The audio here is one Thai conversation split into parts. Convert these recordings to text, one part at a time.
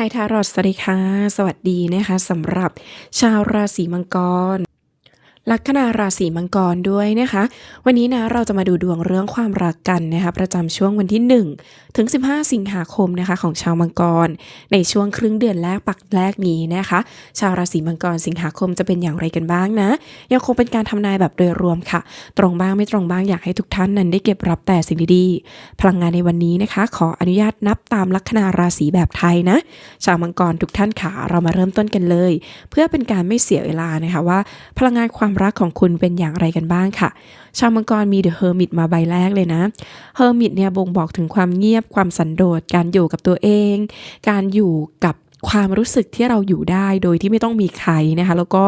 ไฮทารอดสวัสดีค่ะ สวัสดีนะคะสำหรับชาวราศีมังกร ลัคนาราศีมังกรด้วยนะคะ วันนี้นะเราจะมาดูดวงเรื่องความรักกันนะคะประจำช่วงวันที่ 1 ถึง 15 สิงหาคมนะคะของชาวมังกร ในช่วงครึ่งเดือนแรกปักแรกนี้นะคะ ชาวราศีมังกรสิงหาคมจะเป็นอย่างไรกันบ้างนะ ยังคงเป็นการทำนายแบบโดยรวมค่ะ ตรงบ้างไม่ตรงบ้างอยากให้ทุกท่านนั้นได้เก็บรับแต่สิ่งดีๆพลังงานในวันนี้นะคะ ขออนุญาตนับตามลัคนาราศีแบบไทยนะ ชาวมังกรทุกท่านค่ะเรามาเริ่มต้นกันเลย เพื่อเป็นการไม่เสียเวลานะคะว่า พลังงานความรักของคุณเป็นอย่างไรกันบ้างค่ะ ชาวมังกรมีเดอะเฮอร์มิตมาใบแรกเลยนะเฮอร์มิตเนี่ยบ่งบอกถึงความเงียบความสันโดษการอยู่กับตัวเอง การอยู่กับ ความรู้สึกที่เราอยู่ได้โดยที่ไม่ต้องมีใครนะคะ แล้วก็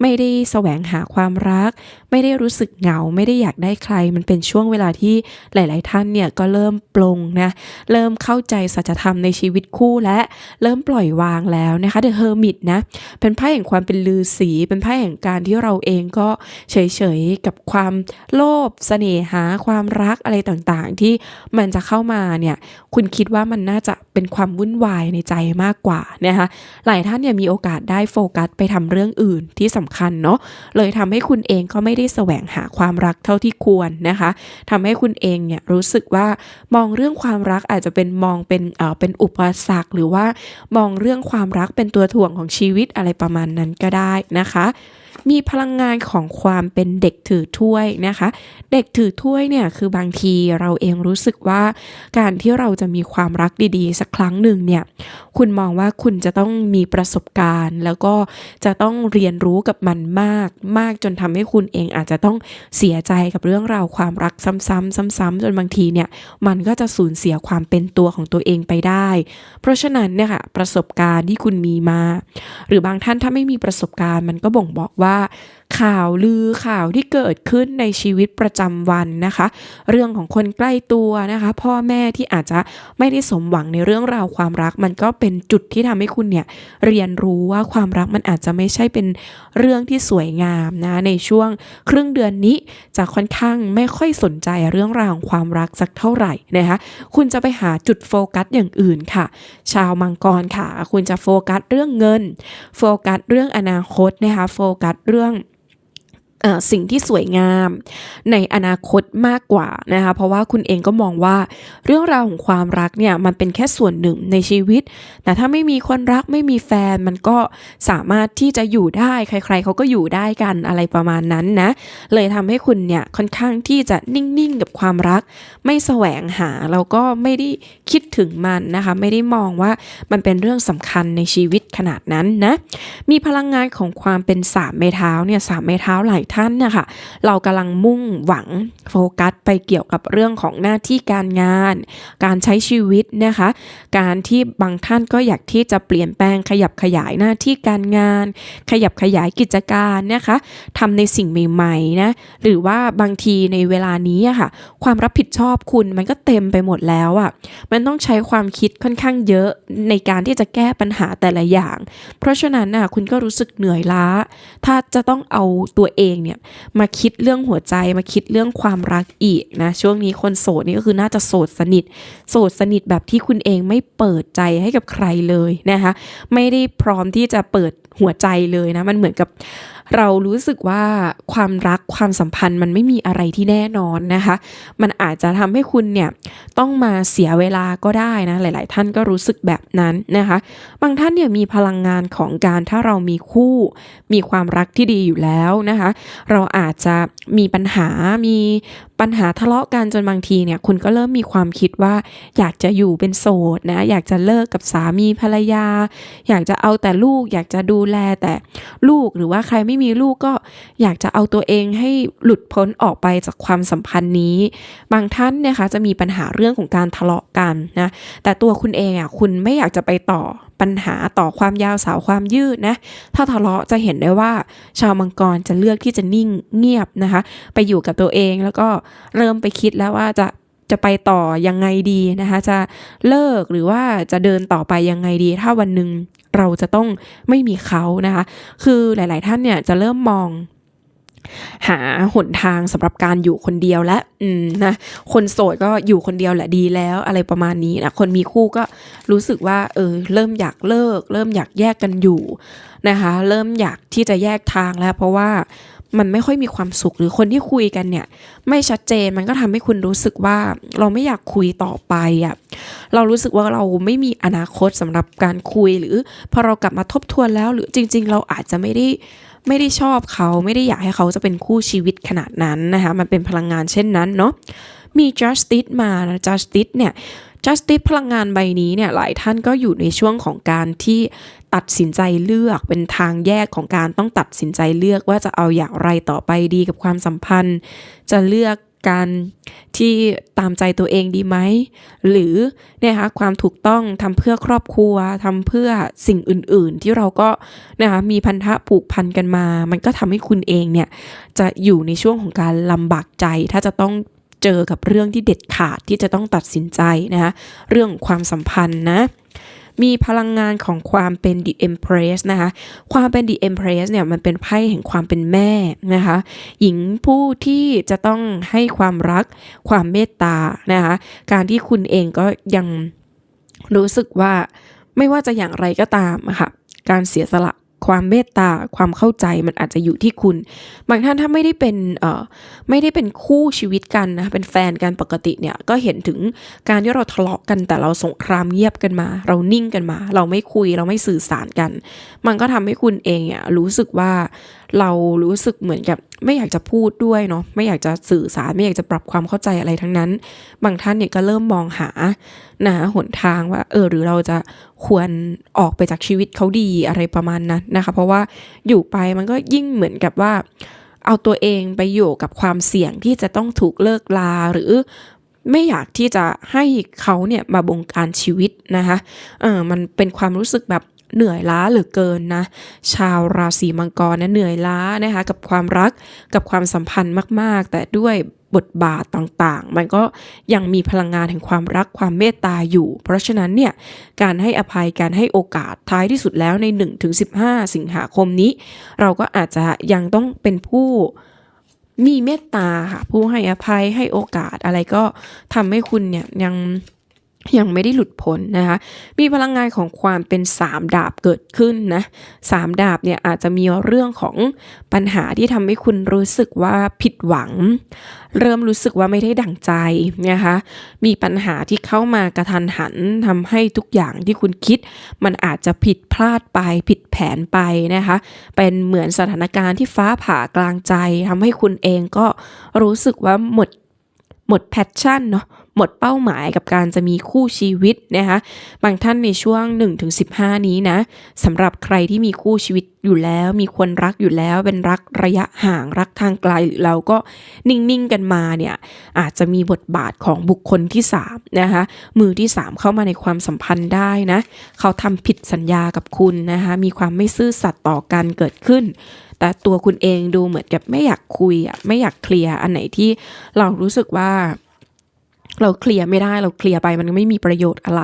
ไม่ได้แสวงหาความรัก ไม่ได้รู้สึกเหงา ไม่ได้อยากได้ใคร มันเป็นช่วงเวลาที่หลาย ๆ ท่านเนี่ยก็เริ่มปลงนะเริ่มเข้าใจสัจธรรมในชีวิตคู่และเริ่มปล่อยวางแล้วนะคะ The Hermit นะเป็นไพ่แห่งความเป็นลือสี เป็นไพ่แห่งการที่เราเองก็เฉย ๆ กับความโลภเสน่หาความรักอะไรต่าง ๆ ที่มันจะเข้ามาเนี่ยคุณคิดว่ามันน่าจะ เป็นความวุ่นวายในใจมากกว่านะคะหลายท่านเนี่ยมีโอกาสได้โฟกัสไปทำเรื่องอื่นที่สำคัญเนาะเลยทำให้คุณเองก็ไม่ได้แสวงหาความรักเท่าที่ควรนะคะทำให้คุณเองเนี่ยรู้สึกว่ามองเรื่องความรักอาจจะเป็นมองเป็นเอ่อเป็นอุปสรรคหรือว่ามองเรื่องความรักเป็นตัวถ่วงของชีวิตอะไรประมาณนั้นก็ได้นะคะ มีพลังงานของความเป็นเด็กถือถ้วยนะคะ เด็กถือถ้วยเนี่ยคือบางทีเราเองรู้สึกว่า การที่เราจะมีความรักดีๆ สักครั้งหนึ่งเนี่ย คุณมองว่าคุณจะต้องมีประสบการณ์ แล้วก็จะต้องเรียนรู้กับมันมาก มากจนทำให้คุณเองอาจจะต้องเสียใจกับเรื่องราวความรักซ้ำๆซ้ำๆจนบางทีเนี่ย มันก็จะสูญเสียความเป็นตัวของตัวเองไปได้ เพราะฉะนั้นเนี่ยค่ะประสบการณ์ที่คุณมีมา หรือบางท่านถ้าไม่มีประสบการณ์มันก็บ่งบอกว่า ข่าวลือข่าวที่เกิดขึ้นในชีวิตประจำวันนะคะ เรื่องของคนใกล้ตัวนะคะ พ่อแม่ที่อาจจะไม่ได้สมหวังในเรื่องราวความรัก มันก็เป็นจุดที่ทำให้คุณเนี่ยเรียนรู้ว่าความรักมันอาจจะไม่ใช่เป็นเรื่องที่สวยงามนะในช่วงครึ่งเดือนนี้จะค่อนข้างไม่ค่อยสนใจเรื่องราวของความรักสักเท่าไหร่นะคะคุณจะไปหาจุดโฟกัสอย่างอื่นค่ะ ชาวมังกรค่ะ คุณจะโฟกัสเรื่องเงิน โฟกัสเรื่องอนาคตนะคะโฟกัสเรื่อง สิ่งที่สวยงาม ในอนาคตมากกว่านะคะเพราะว่าคุณเองก็มองว่าเรื่องราวของความรักเนี่ยมันเป็นแค่ส่วนหนึ่งในชีวิต แต่ถ้าไม่มีคนรักไม่มีแฟนมันก็สามารถที่จะอยู่ได้ใคร ๆเขาก็อยู่ได้กันอะไรประมาณนั้นนะเลยทำให้คุณเนี่ยค่อนข้างที่จะนิ่งๆกับความรัก ไม่แสวงหาแล้วก็ไม่ได้คิดถึงมันนะคะไม่ได้มองว่ามันเป็นเรื่องสำคัญในชีวิตขนาดนั้นนะมีพลังงานของความเป็นสามไม้เท้าเนี่ยสามไม้เท้าหลายท่านนะคะเรากำลังมุ่งหวังโฟกัสไปเกี่ยวกับเรื่องของหน้าที่การงาน การใช้ชีวิตนะคะ การที่บางท่านก็อยากที่จะเปลี่ยนแปลงขยับขยายหน้าที่การงาน ขยับขยายกิจการนะคะทำในสิ่งใหม่ๆนะหรือว่าบางทีในเวลานี้อะค่ะ ความรับผิดชอบคุณมันก็เต็มไปหมดแล้วอะ่ะมันต้องใช้ความคิดค่อนข้างเยอะในการที่จะแก้ปัญหาแต่ละอย่าง เพราะฉะนั้นน่ะคุณก็รู้สึกเหนื่อยล้า ถ้าจะต้องเอาตัวเองเนี่ยมาคิดเรื่องหัวใจมาคิดเรื่องความรักอีกนะช่วงนี้คนโสดนี่ก็คือน่าจะโสดสนิท โสดสนิทแบบที่คุณเองไม่เปิดใจให้กับใครเลยนะคะไม่ได้พร้อมที่จะเปิดหัวใจเลยนะมันเหมือนกับ เรารู้สึกว่าความรักความสัมพันธ์มันไม่มีอะไรที่แน่นอนนะคะ มันอาจจะทำให้คุณเนี่ยต้องมาเสียเวลาก็ได้นะ หลาย ๆ ท่านก็รู้สึกแบบนั้นนะคะ บางท่านเนี่ยมีพลังงานของการถ้าเรามีคู่ มีความรักที่ดีอยู่แล้วนะคะ เราอาจจะมีปัญหา มีปัญหาทะเลาะกันจนบางทีเนี่ยคุณก็เริ่มมีความคิดว่าอยากจะอยู่เป็นโสดนะ อยากจะเลิกกับสามีภรรยา อยากจะเอาแต่ลูก อยากจะดูแลแต่ลูกหรือว่าใครไม่ไม่มีลูกก็อยากจะเอาตัวเองให้หลุดพ้นออกไปจากความสัมพันธ์นี้ บางท่านเนะคะจะมีปัญหาเรื่องของการทะเลาะกันนะแต่ตัวคุณเองอะคุณไม่อยากจะไปต่อปัญหาต่อความยาวสาวความยืดนะถ้าทะเลาะจะเห็นได้ว่า ชาวมังกรจะเลือกที่จะนิ่งเงียบนะคะ ไปอยู่กับตัวเองแล้วก็เริ่มไปคิดแล้วว่าจะจะไปต่อยังไงดีนะคะ จะเลิกหรือว่าจะเดินต่อไปยังไงดี ถ้าวันหนึ่ง เราจะต้องไม่มีเขานะคะ คือหลาย ๆ ท่านเนี่ยจะเริ่มมองหาหนทางสำหรับการอยู่คนเดียวและอืมนะคนโสดก็อยู่คนเดียวแหละดีแล้วอะไรประมาณนี้นะคนมีคู่ก็รู้สึกว่าเออเริ่มอยากเลิก เริ่มอยากแยกกันอยู่นะคะ เริ่มอยากที่จะแยกทางแล้ว เพราะว่า มันไม่ค่อยมีความสุขหรือคนที่คุยกันเนี่ย ไม่ชัดเจนมันก็ทำให้คุณรู้สึกว่าเราไม่อยากคุยต่อไปอะ่ะเรารู้สึกว่าเราไม่มีอนาคตสำหรับการคุยหรือพอเรากลับมาทบทวนแล้ว หรือจริง ๆ เราอาจจะไม่ได้ไม่ได้ชอบเขาไม่ได้อยากให้เขาจะเป็นคู่ชีวิตขนาดนั้นนะคะมันเป็นพลังงานเช่นนั้นเนาะมี justice มานะ justice เนี่ย justice พลังงานใบนี้เนี่ยหลายท่านก็อยู่ในช่วงของการที่ตัดสินใจเลือกเป็นทางแยกของการต้องตัดสินใจเลือกว่าจะเอาอย่างไรต่อไปดีกับความสัมพันธ์ จะเลือกการที่ตามใจตัวเองดีไหม หรือเนี่ยคะความถูกต้องทำเพื่อครอบครัวทำเพื่อสิ่งอื่น ๆ ที่เราก็นะคะมีพันธะผูกพันกันมา มันก็ทำให้คุณเองเนี่ยจะอยู่ในช่วงของการลำบากใจ ถ้าจะต้อง เจอกับเรื่องที่เด็ดขาดที่จะต้องตัดสินใจนะคะเรื่องความสัมพันธ์นะมีพลังงานของความเป็น The Empress นะคะ ความเป็น The Empress เนี่ยมันเป็นไพ่แห่งความเป็นแม่นะคะ หญิงผู้ที่จะต้องให้ความรักความเมตตานะคะ การที่คุณเองก็ยังรู้สึกว่าไม่ว่าจะอย่างไรก็ตามะค่ะ การเสียสละ ความเมตตา ความเข้าใจมันอาจจะอยู่ที่คุณ บางท่านถ้าไม่ได้เป็นเอ่อไม่ได้เป็นคู่ชีวิตกันนะเป็นแฟนกันปกติเนี่ยก็เห็นถึงการที่เราทะเลาะกันแต่เราสงครามเงียบกันมา เรานิ่งกันมา เราไม่คุยเราไม่สื่อสารกัน มันก็ทำให้คุณเองเนี่ยรู้สึกว่าเรารู้สึกเหมือนกับ ไม่อยากจะพูดด้วยเนาะไม่อยากจะสื่อสารไม่อยากจะปรับความเข้าใจอะไรทั้งนั้น บางท่านเนี่ยก็เริ่มมองหานะหนทางว่าเออหรือเราจะควรออกไปจากชีวิตเขาดีอะไรประมาณนั้นนะคะ เพราะว่าอยู่ไปมันก็ยิ่งเหมือนกับว่า เอาตัวเองไปอยู่กับความเสี่ยงที่จะต้องถูกเลิกลาหรือไม่อยากที่จะให้เขาเนี่ยมาบงการชีวิตนะคะเออมันเป็นความรู้สึกแบบ เหนื่อยล้าเหลือเกินนะ ชาวราศีมังกรนะเหนื่อยล้านะคะกับความรักกับความสัมพันธ์มาก ๆ แต่ด้วยบทบาทต่างๆ มันก็ยังมีพลังงานแห่งความรักความเมตตาอยู่ เพราะฉะนั้นเนี่ยการให้อภัยการให้โอกาสท้ายที่สุดแล้วใน 1-15 สิงหาคมนี้ เราก็อาจจะยังต้องเป็นผู้มีเมตตาค่ะผู้ให้อภัยให้โอกาสอะไรก็ทำให้คุณเนี่ยยัง ยังไม่ได้หลุดพ้นนะคะ มีพลังงานของความเป็นสามดาบเกิดขึ้นนะสามดาบเนี่ยอาจจะมีเรื่องของปัญหาที่ทำให้คุณรู้สึกว่าผิดหวัง เริ่มรู้สึกว่าไม่ได้ดั่งใจนะคะ มีปัญหาที่เข้ามากระทันหันทำให้ทุกอย่างที่คุณคิด มันอาจจะผิดพลาดไปผิดแผนไปนะคะ เป็นเหมือนสถานการณ์ที่ฟ้าผ่ากลางใจทำให้คุณเองก็รู้สึกว่าหมดหมดแพชชั่นเนาะ หมดเป้าหมายกับการจะมีคู่ชีวิตนะคะบางท่านในช่วง 1-15 นี้นะสำหรับใครที่มีคู่ชีวิตอยู่แล้วมีคนรักอยู่แล้วเป็นรักระยะห่างรักทางไกลหรือเราก็นิ่งๆกันมาเนี่ยอาจจะมีบทบาทของบุคคลที่3นะคะมือที่ 3 เข้ามาในความสัมพันธ์ได้นะเขาทำผิดสัญญากับคุณนะคะมีความไม่ซื่อสัตย์ต่อกันเกิดขึ้น แต่ตัวคุณเองดูเหมือนกับไม่อยากคุยไม่อยากเคลียร์อันไหนที่เรารู้สึกว่า เราเคลียร์ไม่ได้เราเคลียร์ไปมันไม่มีประโยชน์อะไร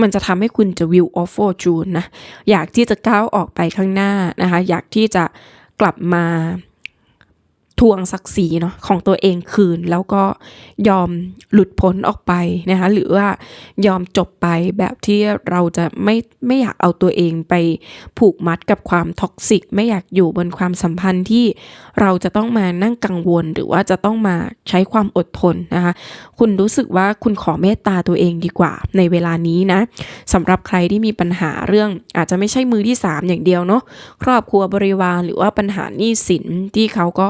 มันจะทำให้คุณจะ view of fortune นะ อยากที่จะก้าวออกไปข้างหน้านะคะ อยากที่จะกลับมา ทวงศักดิ์ศรีเนาะของตัวเองคืน แล้วก็ยอมหลุดพ้นออกไปนะคะหรือว่ายอมจบไปแบบที่เราจะไม่ไม่อยากเอาตัวเองไปผูกมัดกับความท็อกซิก ไม่อยากอยู่บนความสัมพันธ์ที่เราจะต้องมานั่งกังวล หรือว่าจะต้องมาใช้ความอดทนนะคะคุณรู้สึกว่าคุณขอเมตตาตัวเองดีกว่า ในเวลานี้นะสำหรับใครที่มีปัญหาเรื่องอาจจะไม่ใช่มือที่ 3 อย่างเดียวเนาะครอบครัวบริวารหรือว่าปัญหาหนี้สินที่เขาก็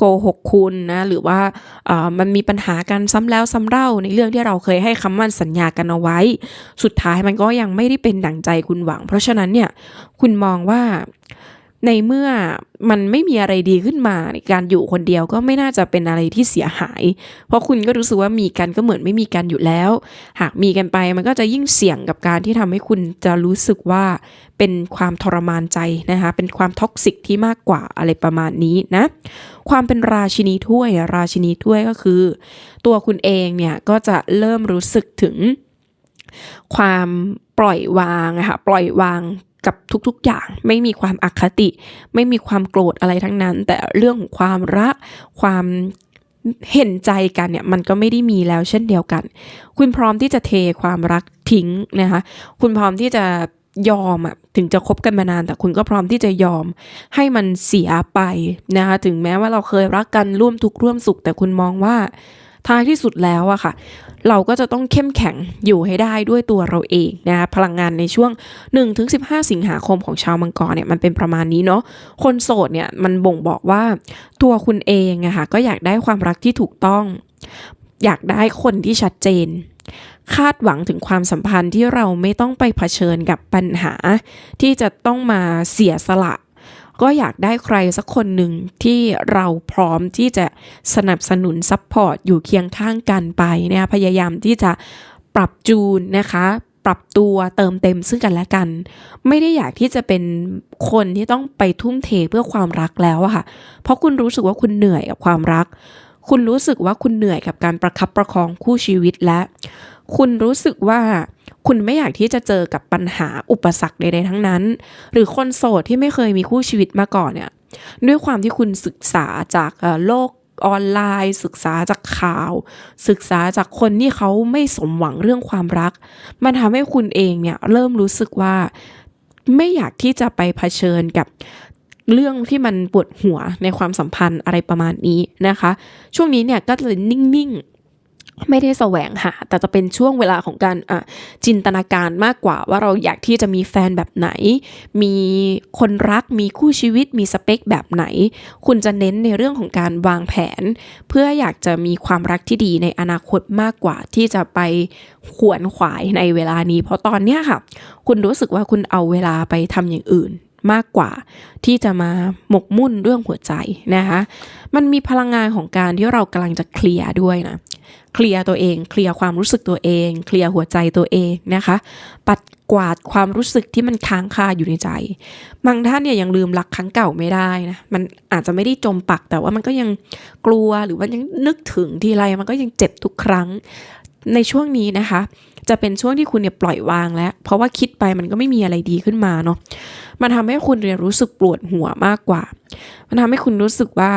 โกหกคุณนะหรือว่ามันมีปัญหากันซ้ำแล้วซ้าเล่าในเรื่องที่เราเคยให้คำมั่นสัญญากันเอาไว้ สุดท้ายมันก็ยังไม่ได้เป็นดั่งใจคุณหวัง เพราะฉะนั้นเนี่ยคุณมองว่า ในเมื่อมันไม่มีอะไรดีขึ้นมาการอยู่คนเดียวก็ไม่น่าจะเป็นอะไรที่เสียหาย เพราะคุณก็รู้สึกว่ามีกันก็เหมือนไม่มีกันอยู่แล้ว หากมีกันไปมันก็จะยิ่งเสี่ยงกับการที่ทำให้คุณจะรู้สึกว่าเป็นความทรมานใจนะคะ เป็นความท็อกซิกที่มากกว่าอะไรประมาณนี้นะ ความเป็นราชินีถ้วยราชินีถ้วยก็คือ ตัวคุณเองเนี่ยก็จะเริ่มรู้สึกถึงความปล่อยวางนะคะปล่อยวาง กับทุกๆอย่าง ไม่มีความอคติ ไม่มีความโกรธอะไรทั้งนั้น แต่เรื่องของความรักความเห็นใจกันเนี่ยมันก็ไม่ได้มีแล้วเช่นเดียวกัน คุณพร้อมที่จะเทความรักทิ้งนะคะคุณพร้อมที่จะยอมอะถึงจะคบกันมานาน แต่คุณก็พร้อมที่จะยอมให้มันเสียไปนะคะถึงแม้ว่าเราเคยรักกันร่วมทุกข์ร่วมสุข แต่คุณมองว่าท้ายที่สุดแล้วอะค่ะ เราก็จะต้องเข้มแข็งอยู่ให้ได้ด้วยตัวเราเองนะคะพลังงานในช่วง 1-15 สิงหาคมของชาวมังกรเนี่ยมันเป็นประมาณนี้เนาะคนโสดเนี่ยมันบ่งบอกว่าตัวคุณเองอะค่ะก็อยากได้ความรักที่ถูกต้อง อยากได้คนที่ชัดเจน คาดหวังถึงความสัมพันธ์ที่เราไม่ต้องไปเผชิญกับปัญหา ที่จะต้องมาเสียสละ ก็อยากได้ใครสักคนหนึ่งที่เราพร้อมที่จะสนับสนุนซัพพอร์ตอยู่เคียงข้างกันไปนะคะพยายามที่จะปรับจูนนะคะปรับตัวเติมเต็มซึ่งกันและกัน ไม่ได้อยากที่จะเป็นคนที่ต้องไปทุ่มเทเพื่อความรักแล้วอะค่ะ เพราะคุณรู้สึกว่าคุณเหนื่อยกับความรัก คุณรู้สึกว่าคุณเหนื่อยกับการประคับประคองคู่ชีวิตและ คุณรู้สึกว่า คุณไม่อยากที่จะเจอกับปัญหาอุปสรรคใดๆทั้งนั้น หรือคนโสดที่ไม่เคยมีคู่ชีวิตมาก่อนเนี่ยด้วยความที่คุณศึกษาจากโลกออนไลน์ ศึกษาจากข่าว ศึกษาจากคนที่เขาไม่สมหวังเรื่องความรัก มันทำให้คุณเองเนี่ยเริ่มรู้สึกว่าไม่อยากที่จะไปเผชิญกับเรื่องที่มันปวดหัวในความสัมพันธ์อะไรประมาณนี้นะคะ ช่วงนี้เนี่ยก็เลยนิ่ง ไม่ได้แสวงหา แต่จะเป็นช่วงเวลาของการจินตนาการมากกว่าว่าเราอยากที่จะมีแฟนแบบไหน มีคนรักมีคู่ชีวิตมีสเปคแบบไหน คุณจะเน้นในเรื่องของการวางแผน เพื่ออยากจะมีความรักที่ดีในอนาคตมากกว่า ที่จะไปขวนขวายในเวลานี้ เพราะตอนเนี้ยค่ะ คุณรู้สึกว่าคุณเอาเวลาไปทำอย่างอื่นมากกว่าที่จะมาหมกมุ่นเรื่องหัวใจนะคะ มันมีพลังงานของการที่เรากำลังจะเคลียร์ด้วยนะ เคลียร์ตัวเอง เคลียร์ความรู้สึกตัวเอง เคลียร์หัวใจตัวเองนะคะ ปัดกวาดความรู้สึกที่มันค้างคาอยู่ในใจ บางท่านเนี่ยยังลืมรักครั้งเก่าไม่ได้นะ มันอาจจะไม่ได้จมปัก แต่ว่ามันก็ยังกลัวหรือว่ายังนึกถึงทีไรมันก็ยังเจ็บทุกครั้ง ในช่วงนี้นะคะ จะเป็นช่วงที่คุณเนี่ยปล่อยวางแล้ว เพราะว่าคิดไปมันก็ไม่มีอะไรดีขึ้นมาเนาะ มันทำให้คุณเรียนรู้สึกปวดหัวมากกว่า มันทำให้คุณรู้สึกว่า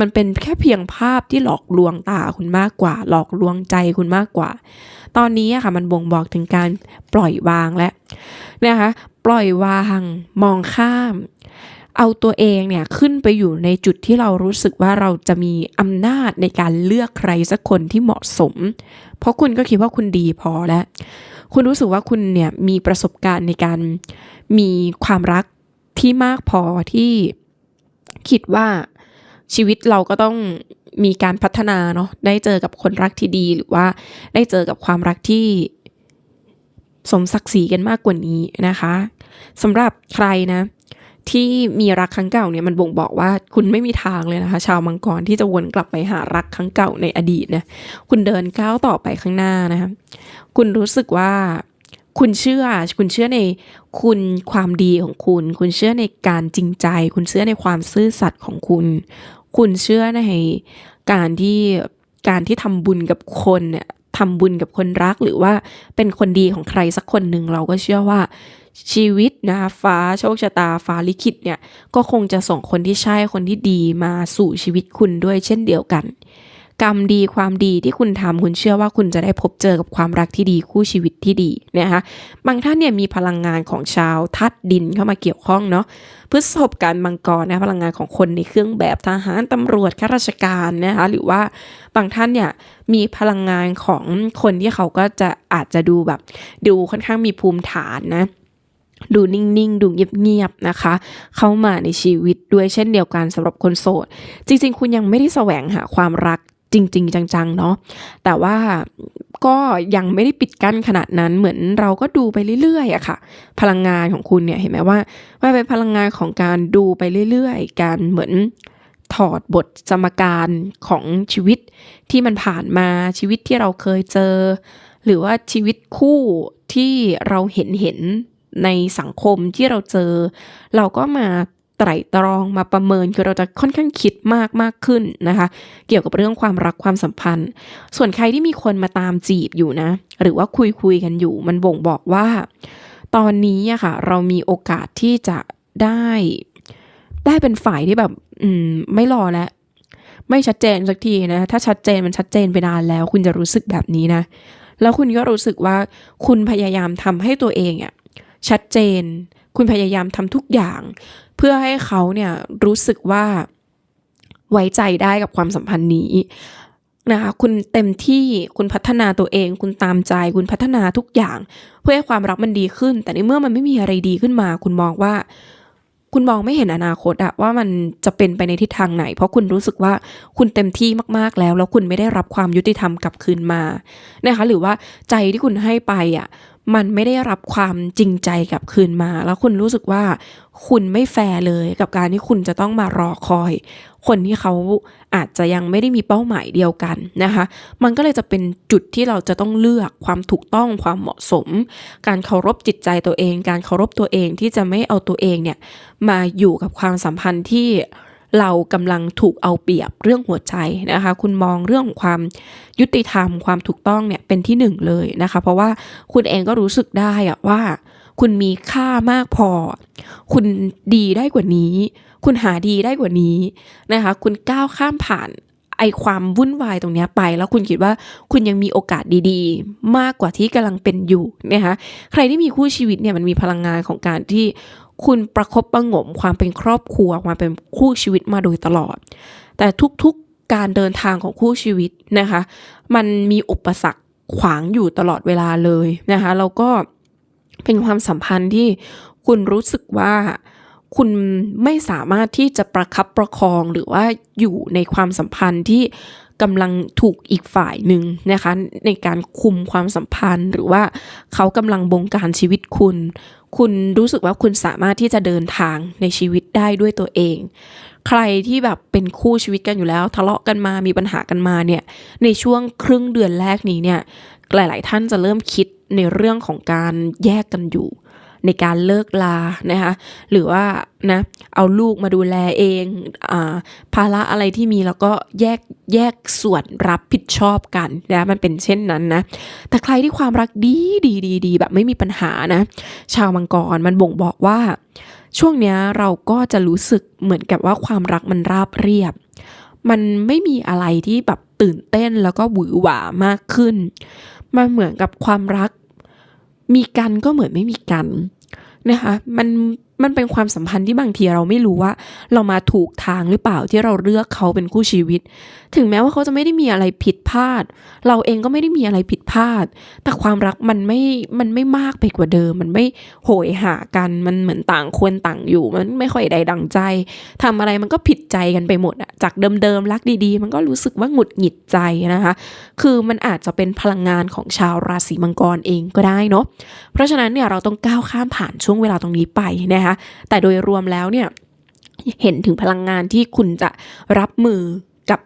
มันเป็นแค่เพียงภาพที่หลอกลวงตาคุณมากกว่า หลอกลวงใจคุณมากกว่า ตอนนี้ค่ะมันบ่งบอกถึงการปล่อยวางและนะคะปล่อยวางมองข้าม เอาตัวเองเนี่ยขึ้นไปอยู่ในจุดที่เรารู้สึกว่าเราจะมีอำนาจในการเลือกใครสักคนที่เหมาะสม เพราะคุณก็คิดว่าคุณดีพอแล้ว คุณรู้สึกว่าคุณเนี่ยมีประสบการณ์ในการมีความรักที่มากพอที่คิดว่า ชีวิตเราก็ต้องมีการพัฒนาเนาะได้เจอกับคนรักที่ดีหรือว่าได้เจอกับความรักที่สมศักดิ์ศรีกันมากกว่านี้นะคะสำหรับใครนะ ที่มีรักครั้งเก่าเนี่ยมันบ่งบอกว่าคุณไม่มีทางเลยนะคะ ชาวมังกรที่จะวนกลับไปหารักครั้งเก่าในอดีตนะคุณเดินก้าวต่อไปข้างหน้านะคะคุณรู้สึกว่าคุณเชื่อคุณเชื่อในคุณความดีของคุณ คุณเชื่อในการจริงใจ คุณเชื่อในความซื่อสัตย์ของคุณ คุณเชื่อในการที่การที่ทำบุญกับคนเนี่ยทำบุญกับคนรักหรือว่าเป็นคนดีของใครสักคนหนึ่งเราก็เชื่อว่าชีวิตนะคะฟ้าโชคชะตาฟ้าลิขิตเนี่ยก็คงจะส่งคนที่ใช่คนที่ดีมาสู่ชีวิตคุณด้วยเช่นเดียวกัน กรรมดีความดีที่คุณทำคุณเชื่อว่าคุณจะได้พบเจอกับความรักที่ดีคู่ชีวิตที่ดีนะคะบางท่านเนี่ยมีพลังงานของชาวทัดดินเข้ามาเกี่ยวข้องเนาะพฤษภการมังกรนะพลังงานของคนในเครื่องแบบทหารตำรวจข้าราชการนะคะหรือว่าบางท่านเนี่ยมีพลังงานของคนที่เขาก็จะอาจจะดูแบบ ดูค่อนข้างมีภูมิฐานนะดูนิ่งๆ ดูเงียบๆ นะคะ เข้ามาในชีวิตด้วยเช่นเดียวกันสำหรับคนโสด จริงๆ คุณยังไม่ได้แสวงหาความรัก จริง ๆ จังๆเนาะแต่ว่าก็ยังไม่ได้ปิดกั้นขนาดนั้นเหมือนเราก็ดูไปเรื่อยๆอะค่ะ พลังงานของคุณเนี่ยเห็นไหมว่าว่าเป็นพลังงานของการดูไปเรื่อยๆ การเหมือนถอดบทสมการของชีวิตที่มันผ่านมาชีวิตที่เราเคยเจอ หรือว่าชีวิตคู่ที่เราเห็นเห็นในสังคมที่เราเจอ เราก็มา ไตร่ตรองมาประเมินคือเราจะค่อนข้างคิดมากมากขึ้นนะคะ เกี่ยวกับเรื่องความรักความสัมพันธ์ ส่วนใครที่มีคนมาตามจีบอยู่นะ หรือว่าคุยคุยกันอยู่ มันบ่งบอกว่า ตอนนี้อะค่ะ เรามีโอกาสที่จะได้ได้เป็นฝ่ายที่แบบ อืม ไม่รอแล้วไม่ชัดเจนสักทีนะ ถ้าชัดเจนมันชัดเจนไปนานแล้ว คุณจะรู้สึกแบบนี้นะ แล้วคุณก็รู้สึกว่าคุณพยายามทำให้ตัวเองอะชัดเจน คุณพยายามทำทุกอย่าง เพื่อให้เขาเนี่ยรู้สึกว่าไว้ใจได้กับความสัมพันธ์นี้นะคะคุณเต็มที่คุณพัฒนาตัวเอง คุณตามใจ คุณพัฒนาทุกอย่าง เพื่อให้ความรักมันดีขึ้น แต่ในเมื่อมันไม่มีอะไรดีขึ้นมา คุณมองว่า คุณมองไม่เห็นอนาคตอะว่ามันจะเป็นไปในทิศทางไหน เพราะคุณรู้สึกว่าคุณเต็มที่มากๆแล้ว แล้วคุณไม่ได้รับความยุติธรรมกลับคืนมานะคะหรือว่าใจที่คุณให้ไปอะ มันไม่ได้รับความจริงใจกลับคืนมา แล้วคุณรู้สึกว่าคุณไม่แฟร์เลยกับการที่คุณจะต้องมารอคอย คนที่เขาอาจจะยังไม่ได้มีเป้าหมายเดียวกันนะคะ มันก็เลยจะเป็นจุดที่เราจะต้องเลือกความถูกต้องความเหมาะสม การเคารพจิตใจตัวเอง การเคารพตัวเองที่จะไม่เอาตัวเองเนี่ยมาอยู่กับความสัมพันธ์ที่ เรากำลังถูกเอาเปรียบเรื่องหัวใจนะคะ คุณมองเรื่องของความยุติธรรมความถูกต้องเนี่ยเป็นที่หนึ่งเลยนะคะ เพราะว่าคุณเองก็รู้สึกได้อะว่า คุณมีค่ามากพอ คุณดีได้กว่านี้ คุณหาดีได้กว่านี้นะคะ คุณก้าวข้ามผ่านไอความวุ่นวายตรงนี้ไป แล้วคุณคิดว่าคุณยังมีโอกาสดีๆ มากกว่าที่กำลังเป็นอยู่นะคะใครที่มีคู่ชีวิตเนี่ยมันมีพลังงานของการที่ คุณประคบประงมความเป็นครอบครัวความเป็นคู่ชีวิตมาโดยตลอด แต่ทุกๆการเดินทางของคู่ชีวิตนะคะ มันมีอุปสรรคขวางอยู่ตลอดเวลาเลยนะคะแล้วก็เป็นความสัมพันธ์ที่คุณรู้สึกว่าคุณไม่สามารถที่จะประคับประคองหรือว่าอยู่ในความสัมพันธ์ที่กำลังถูกอีกฝ่ายหนึ่งนะคะในการคุมความสัมพันธ์ หรือว่าเขากำลังบงการชีวิตคุณ คุณรู้สึกว่าคุณสามารถที่จะเดินทางในชีวิตได้ด้วยตัวเอง ใครที่แบบเป็นคู่ชีวิตกันอยู่แล้ว ทะเลาะกันมามีปัญหากันมาเนี่ยในช่วงครึ่งเดือนแรกนี้เนี่ยหลาย ๆ ท่านจะเริ่มคิดในเรื่องของการแยกกันอยู่ ในการเลิกลานะคะหรือว่านะเอาลูกมาดูแลเองอาภาระอะไรที่มีแล้วก็แยกแยกส่วนรับผิดชอบกันนะมันเป็นเช่นนั้นนะแต่ใครที่ความรักดีดีดีดีแบบไม่มีปัญหานะชาวมังกรมันบ่งบอกว่า ช่วงเนี้ยเราก็จะรู้สึกเหมือนกับว่าความรักมันราบเรียบ มันไม่มีอะไรที่แบบตื่นเต้นแล้วก็หวือหวามากขึ้นมันเหมือนกับความรัก มีกันก็เหมือนไม่มีกันนะคะ มัน มันเป็นความสัมพันธ์ที่บางทีเราไม่รู้ว่า เรามาถูกทางหรือเปล่าที่เราเลือกเขาเป็นคู่ชีวิต ถึงแม้ว่าเขาจะไม่ได้มีอะไรผิดพลาด เราเองก็ไม่ได้มีอะไรผิดพลาด แต่ความรักมันไม่มันไม่มากไปกว่าเดิม มันไม่โหยหากันมันเหมือนต่างควรต่างอยู่ มันไม่ค่อยใดดังใจทำอะไรมันก็ผิดใจกันไปหมดอะจากเดิมๆรักดีๆ มันก็รู้สึกว่าหงุดหงิดใจนะคะ คือมันอาจจะเป็นพลังงานของชาวราศีมังกรเองก็ได้เนาะเพราะฉะนั้นเนี่ยเราต้องก้าวข้ามผ่านช่วงเวลาตรงนี้ไปนะคะแต่โดยรวมแล้วเนี่ยเห็นถึงพลังงานที่คุณจะรับมือ กับ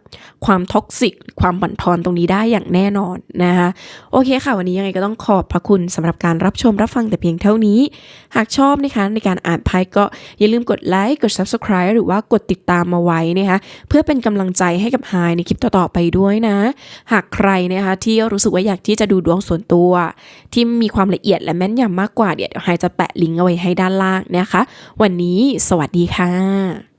ความท็อกซิกความบั่นทอนตรงนี้ได้อย่างแน่นอนนะคะโอเคค่ะ วันนี้ยังไงก็ต้องขอบพระคุณสำหรับการรับชมรับฟังแต่เพียงเท่านี้ หากชอบนะคะในการอ่านไพ่ก็อย่าลืมกดไลค์กด subscribe หรือว่ากดติดตามมาไว้นะคะเพื่อเป็นกำลังใจให้กับไฮในคลิปต่อๆไปด้วยนะ หากใครนะคะที่รู้สึกว่าอยากที่จะดูดวงส่วนตัว ที่มีความละเอียดและแม่นยำมากกว่าเดี๋ยวไฮจะแปะลิงก์เอาไว้ให้ด้านล่างนะคะ วันนี้สวัสดีค่ะ